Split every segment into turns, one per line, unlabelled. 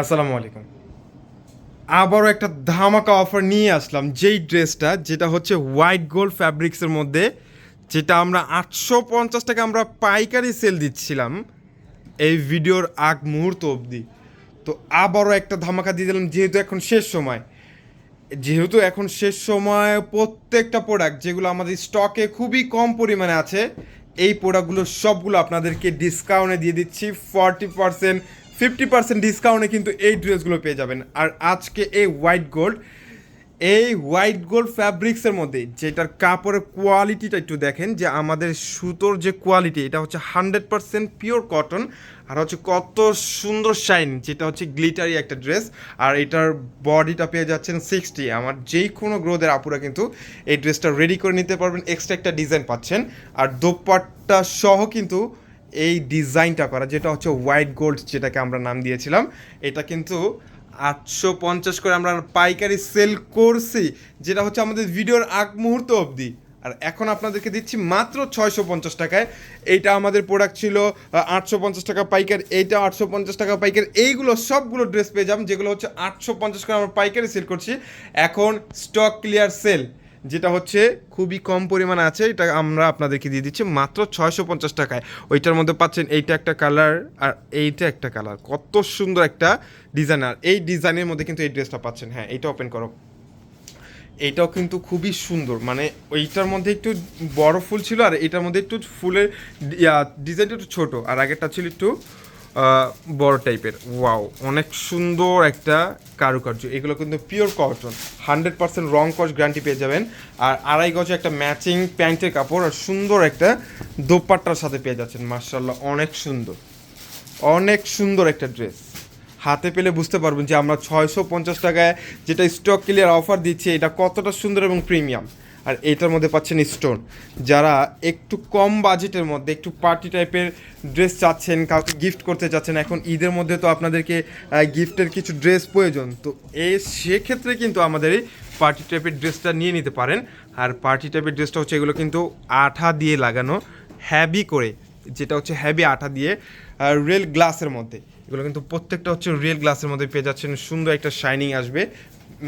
আসসালামু আলাইকুম। আবারও একটা ধামাকা অফার নিয়ে আসলাম। যেই ড্রেসটা, যেটা হচ্ছে হোয়াইট গোল্ড ফ্যাব্রিক্সের মধ্যে, যেটা আমরা আটশো পঞ্চাশ টাকা আমরা পাইকারি সেল দিচ্ছিলাম এই ভিডিওর আগ মুহূর্ত অবধি। তো আবারও একটা ধামাকা দিয়ে দিলাম, যেহেতু এখন শেষ সময়। যেহেতু এখন শেষ সময় প্রত্যেকটা প্রোডাক্ট যেগুলো আমাদের স্টকে খুবই কম পরিমাণে আছে এই প্রোডাক্টগুলো সবগুলো আপনাদেরকে ডিসকাউন্টে দিয়ে দিচ্ছি। ফর্টি পার্সেন্ট ফিফটি পার্সেন্ট ডিসকাউন্টে কিন্তু এই ড্রেসগুলো পেয়ে যাবেন। আর আজকে এই হোয়াইট গোল্ড এই হোয়াইট গোল্ড ফ্যাব্রিক্সের মধ্যে, যেটার কাপড়ের কোয়ালিটিটা একটু দেখেন, যে আমাদের সুতোর যে কোয়ালিটি এটা হচ্ছে হান্ড্রেড পার্সেন্ট পিওর কটন আর হচ্ছে কত সুন্দর শাইন যেটা হচ্ছে গ্লিটারি একটা ড্রেস আর এটার বডিটা পেয়ে যাচ্ছেন সিক্সটি আমার যেই কোনো গ্রোদের আপুরা কিন্তু এই ড্রেসটা রেডি করে নিতে পারবেন এক্সট্রা একটা ডিজাইন পাচ্ছেন, আর দোপাট্টা সহ কিন্তু এই ডিজাইনটা করা, যেটা হচ্ছে হোয়াইট গোল্ড যেটাকে আমরা নাম দিয়েছিলাম, এটা কিন্তু আটশো পঞ্চাশ করে আমরা পাইকারি সেল করছি, যেটা হচ্ছে আমাদের ভিডিওর আগ মুহূর্ত অবধি। আর এখন আপনাদেরকে দিচ্ছি মাত্র ছয়শো পঞ্চাশ টাকায়। এইটা আমাদের প্রোডাক্ট ছিল আটশো পঞ্চাশ টাকা পাইকার, এইটা আটশো পঞ্চাশ টাকা পাইকার, এইগুলো সবগুলো ড্রেস পেয়ে যাবেন, যেগুলো হচ্ছে আটশো পঞ্চাশ করে আমরা পাইকারি সেল করছি। এখন স্টক ক্লিয়ার সেল যেটা হচ্ছে খুবই কম পরিমাণে আছে, এটা আমরা আপনাদেরকে দিয়ে দিচ্ছি মাত্র ছয়শো পঞ্চাশ টাকায়। ওইটার মধ্যে পাচ্ছেন এইটা একটা কালার আর এইটা একটা কালার কত সুন্দর একটা ডিজাইন আর এই ডিজাইনের মধ্যে কিন্তু এই ড্রেসটা পাচ্ছেন। হ্যাঁ এইটা ওপেন করো। এইটাও কিন্তু খুবই সুন্দর। মানে ওইটার মধ্যে একটু বড় ফুল ছিল আর এটার মধ্যে একটু ফুলের ডিজাইনটা একটু ছোটো। আর আগেরটা ছিল একটু বড় টাইপের ওয়াও অনেক সুন্দর একটা কারুকার্য। এগুলো কিন্তু পিওর কটন হান্ড্রেড পার্সেন্ট রং কস গ্যারান্টি পেয়ে যাবেন। আর আড়াই গজে একটা ম্যাচিং প্যান্টের কাপড় আর সুন্দর একটা দোপাট্টার সাথে পেয়ে যাচ্ছেন। মার্শাল্লাহ অনেক সুন্দর। অনেক সুন্দর একটা ড্রেস হাতে পেলে বুঝতে পারবেন যে আমরা ছয়শো পঞ্চাশ টাকায় যেটা স্টক ক্লিয়ার অফার দিচ্ছি, এটা কতটা সুন্দর এবং প্রিমিয়াম আর এটার মধ্যে পাচ্ছেন স্টোন। যারা একটু কম বাজেটের মধ্যে, একটু পার্টি টাইপের ড্রেস চাচ্ছেন, কাউকে গিফট করতে চাচ্ছেন, এখন ঈদের মধ্যে তো আপনাদেরকে গিফটের কিছু ড্রেস প্রয়োজন। তো এ, সেক্ষেত্রে কিন্তু আমাদের এই পার্টি টাইপের ড্রেসটা নিয়ে নিতে পারেন। আর পার্টি টাইপের ড্রেসটা হচ্ছে এগুলো কিন্তু আঠা দিয়ে লাগানো হ্যাভি করে, যেটা হচ্ছে হ্যাভি আঠা দিয়ে রিয়েল গ্লাসের মধ্যে। এগুলো কিন্তু প্রত্যেকটা হচ্ছে রিয়েল গ্লাসের মধ্যে পেয়ে যাচ্ছেন। সুন্দর একটা শাইনিং আসবে।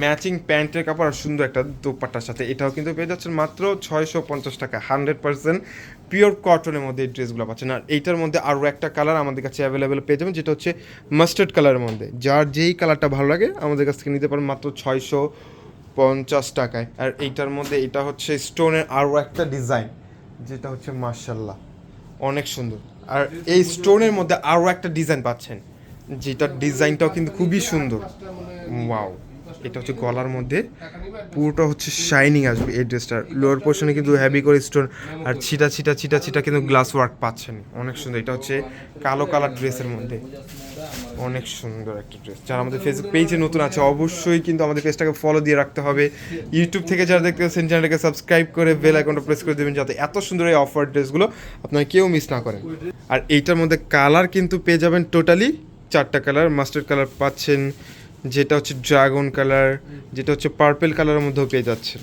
ম্যাচিং প্যান্টের কাপড় আর সুন্দর একটা দোপাট্টার সাথে। এটাও কিন্তু পেয়ে যাচ্ছেন মাত্র ছয়শো পঞ্চাশ টাকা হান্ড্রেড পার্সেন্ট পিওর কটনের মধ্যে এই ড্রেসগুলো পাচ্ছেন। আর এইটার মধ্যে আরও একটা কালার আমাদের কাছে অ্যাভেলেবেল পেয়ে যাবেন, যেটা হচ্ছে মাস্টার্ড কালারের মধ্যে। যার যেই কালারটা ভালো লাগে, আমাদের কাছ থেকে নিতে পারেন মাত্র ছয়শো পঞ্চাশ টাকায়। আর এইটার মধ্যে এটা হচ্ছে স্টোনের আরও একটা ডিজাইন যেটা হচ্ছে মার্শাল্লাহ অনেক সুন্দর। আর এই স্টোনের মধ্যে আরও একটা ডিজাইন পাচ্ছেন, যেটার ডিজাইনটাও কিন্তু খুবই সুন্দর। ওয়াও এটা হচ্ছে গলার মধ্যে। পুরোটা হচ্ছে শাইনিং আসবে এই ড্রেসটার। লোয়ার পোর্শনে কিন্তু হ্যাভি করে স্টোন আর ছিটা ছিটা ছিটা ছিটা কিন্তু গ্লাস ওয়ার্ক পাচ্ছেন। অনেক সুন্দর। এটা হচ্ছে কালো কালার ড্রেসের মধ্যে। অনেক সুন্দর একটা ড্রেস। যারা আমাদের ফেসবুক পেজে নতুন আছে, অবশ্যই কিন্তু আমাদের পেজটাকে ফলো দিয়ে রাখতে হবে। ইউটিউব থেকে যারা দেখতে পাচ্ছেন চ্যানেলটাকে সাবস্ক্রাইব করে বেল আইকনটা প্রেস করে দেবেন যাতে এত সুন্দর এই অফার ড্রেসগুলো আপনারা কেউ মিস না করেন। আর এইটার মধ্যে কালার কিন্তু পেয়ে যাবেন টোটালি চারটা কালার মাস্টার্ড কালার পাচ্ছেন। যেটা হচ্ছে ড্রাগন কালার যেটা হচ্ছে পার্পেল কালারের মধ্যেও পেয়ে যাচ্ছেন।